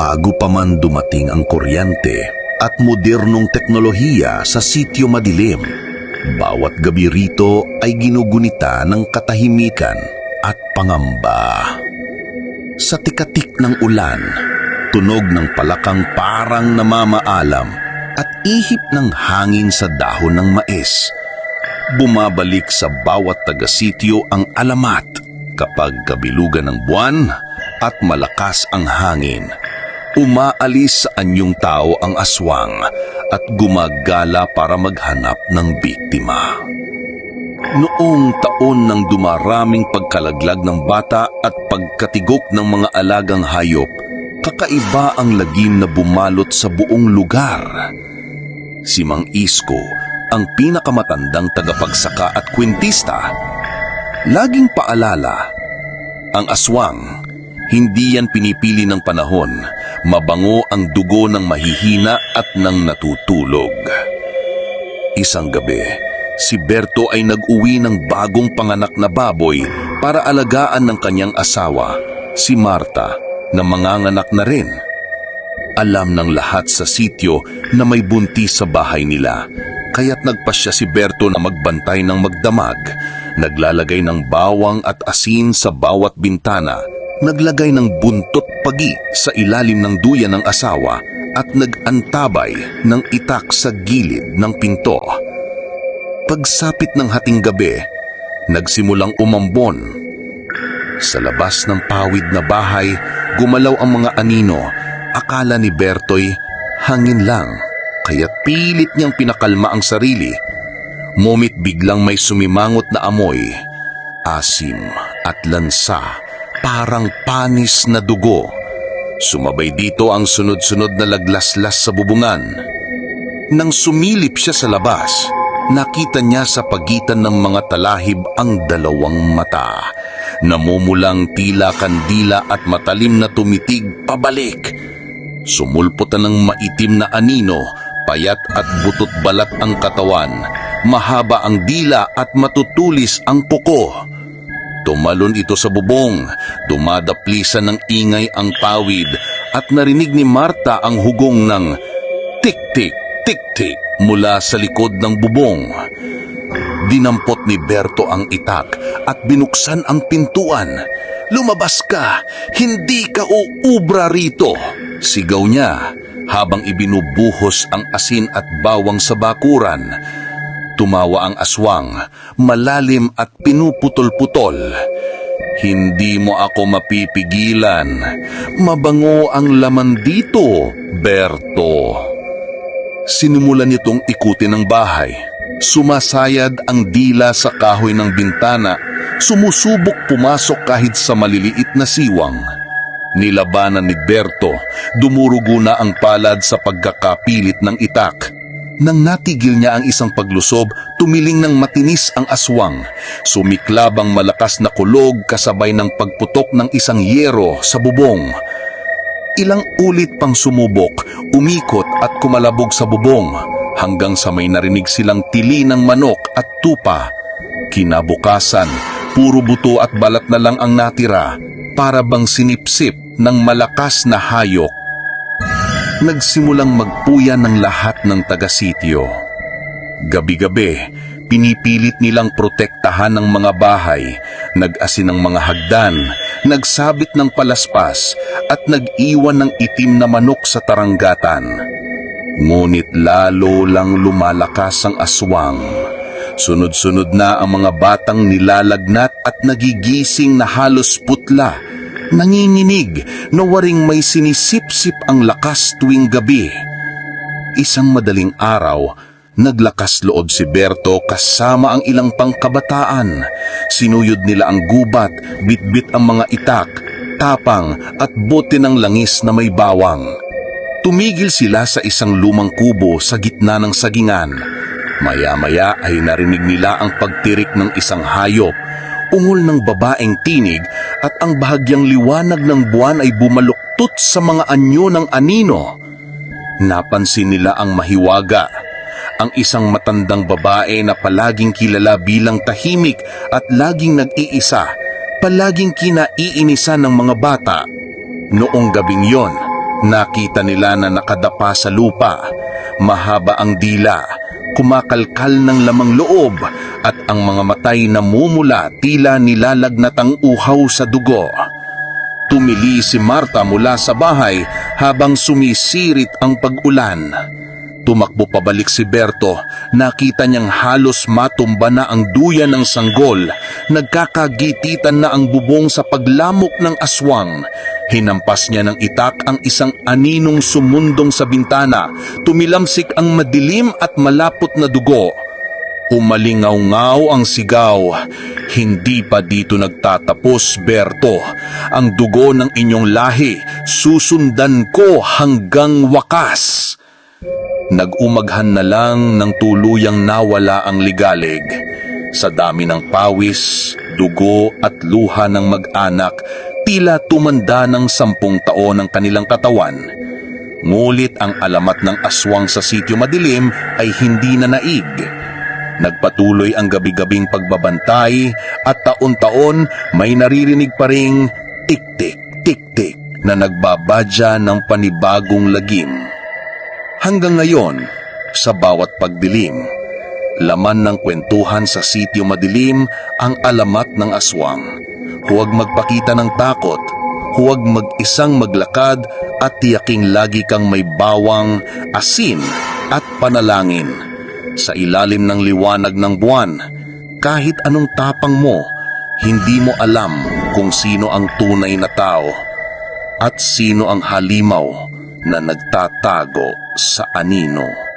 bago pa man dumating ang kuryente at modernong teknolohiya sa sityo madilim, bawat gabi rito ay ginugunita ng katahimikan at pangamba. Sa tikatik ng ulan, tunog ng palakang parang namamaalam at ihip ng hangin sa dahon ng mais. Bumabalik sa bawat taga-sityo ang alamat kapag kabilugan ng buwan at malakas ang hangin. Umaalis sa anyong tao ang aswang at gumagala para maghanap ng biktima. Noong taon ng dumaraming pagkalaglag ng bata at pagkatigok ng mga alagang hayop, kakaiba ang lagim na bumalot sa buong lugar. Si Mang Isko, ang pinakamatandang tagapagsaka at kwentista, laging paalala, ang aswang, hindi yan pinipili ng panahon, mabango ang dugo ng mahihina at ng natutulog. Isang gabi, si Berto ay nag-uwi ng bagong panganak na baboy para alagaan ng kanyang asawa, si Marta, na manganganak na rin. Alam ng lahat sa sityo na may buntis sa bahay nila, kaya't nagpasya si Berto na magbantay ng magdamag, naglalagay ng bawang at asin sa bawat bintana, naglagay ng buntot pagi sa ilalim ng duyan ng asawa at nag-antabay ng itak sa gilid ng pinto. Pagsapit ng hating gabi, nagsimulang umambon. Sa labas ng pawid na bahay, gumalaw ang mga anino. Akala ni Bertoy, hangin lang, kaya't pilit niyang pinakalma ang sarili. Momit biglang may sumimangot na amoy, asim at lansa, parang panis na dugo. Sumabay dito ang sunod-sunod na laglaslas sa bubungan. Nang sumilip siya sa labas, nakita niya sa pagitan ng mga talahib ang dalawang mata. Namumulang tila kandila at matalim na tumitig pabalik. Sumulputan ng maitim na anino, payat at butot balat ang katawan, mahaba ang dila at matutulis ang puko. Tumalon ito sa bubong, dumadaplisan ng ingay ang pawid at narinig ni Marta ang hugong ng tik-tik, tik-tik mula sa likod ng bubong. Dinampot ni Berto ang itak at binuksan ang pintuan. Lumabas ka! Hindi ka uubra rito! Sigaw niya habang ibinubuhos ang asin at bawang sa bakuran. Tumawa ang aswang, malalim at pinuputol-putol. Hindi mo ako mapipigilan. Mabango ang laman dito, Berto. Sinimulan nitong ikutin ang bahay. Sumasayad ang dila sa kahoy ng bintana, sumusubok pumasok kahit sa maliliit na siwang. Nilabanan ni Berto, dumurugo na ang palad sa pagkakapilit ng itak. Nang natigil niya ang isang paglusob, tumiling ng matinis ang aswang. Sumiklab ang malakas na kulog kasabay ng pagputok ng isang yero sa bubong. Ilang ulit pang sumubok, umikot at kumalabog sa bubong hanggang sa may narinig silang tili ng manok at tupa. Kinabukasan, puro buto at balat na lang ang natira para bang sinipsip ng malakas na hayok. Nagsimulang magpuya ng lahat ng taga-sityo. Gabi-gabi, pinipilit nilang protektahan ng mga bahay, nag-asin ng mga hagdan, nagsabit ng palaspas at nag-iwan ng itim na manok sa taranggatan. Ngunit lalo lang lumalakas ang aswang. Sunod-sunod na ang mga batang nilalagnat at nagigising na halos putla, nanginginig na waring may sinisipsip ang lakas tuwing gabi. Isang madaling araw, naglakas loob si Berto kasama ang ilang pangkabataan. Sinuyod nila ang gubat, bitbit ang mga itak, tapang at bote ng langis na may bawang. Tumigil sila sa isang lumang kubo sa gitna ng sagingan. Maya-maya ay narinig nila ang pagtirik ng isang hayop, ungol ng babaeng tinig at ang bahagyang liwanag ng buwan ay bumaluktot sa mga anyo ng anino. Napansin nila ang mahiwaga, ang isang matandang babae na palaging kilala bilang tahimik at laging nag-iisa, palaging kinaiinisan ng mga bata. Noong gabing yon, Nakita nila na nakadapa sa lupa, mahaba ang dila, kumakalkal ng lamang loob at ang mga matay na mumula tila nilalagnat ang uhaw sa dugo. Tumili si Marta mula sa bahay habang sumisirit ang pag-ulan. Tumakbo pabalik si Berto, nakita niyang halos matumba na ang duya ng sanggol, nagkakagititan na ang bubong sa paglamok ng aswang. Hinampas niya ng itak ang isang aninong sumundong sa bintana, tumilamsik ang madilim at malapot na dugo. Umalingaw-ngaw ang sigaw. Hindi pa dito nagtatapos, Berto. Ang dugo ng inyong lahi, susundan ko hanggang wakas. Nag-umaghan na lang ng tuluyang nawala ang ligalig. Sa dami ng pawis, dugo at luha ng mag-anak, tila tumanda ng sampung taon ang kanilang katawan. Ngulit ang alamat ng aswang sa sityo madilim ay hindi na naig. Nagpatuloy ang gabi-gabing pagbabantay at taon-taon may naririnig pa ring tik-tik, tik-tik na nagbabadya ng panibagong lagim. Hanggang ngayon, sa bawat pagdilim, laman ng kwentuhan sa sityo madilim ang alamat ng aswang. Huwag magpakita ng takot, huwag mag-isang maglakad at tiyaking lagi kang may bawang, asin at panalangin. Sa ilalim ng liwanag ng buwan, kahit anong tapang mo, hindi mo alam kung sino ang tunay na tao at sino ang halimaw na nagtatago sa anino.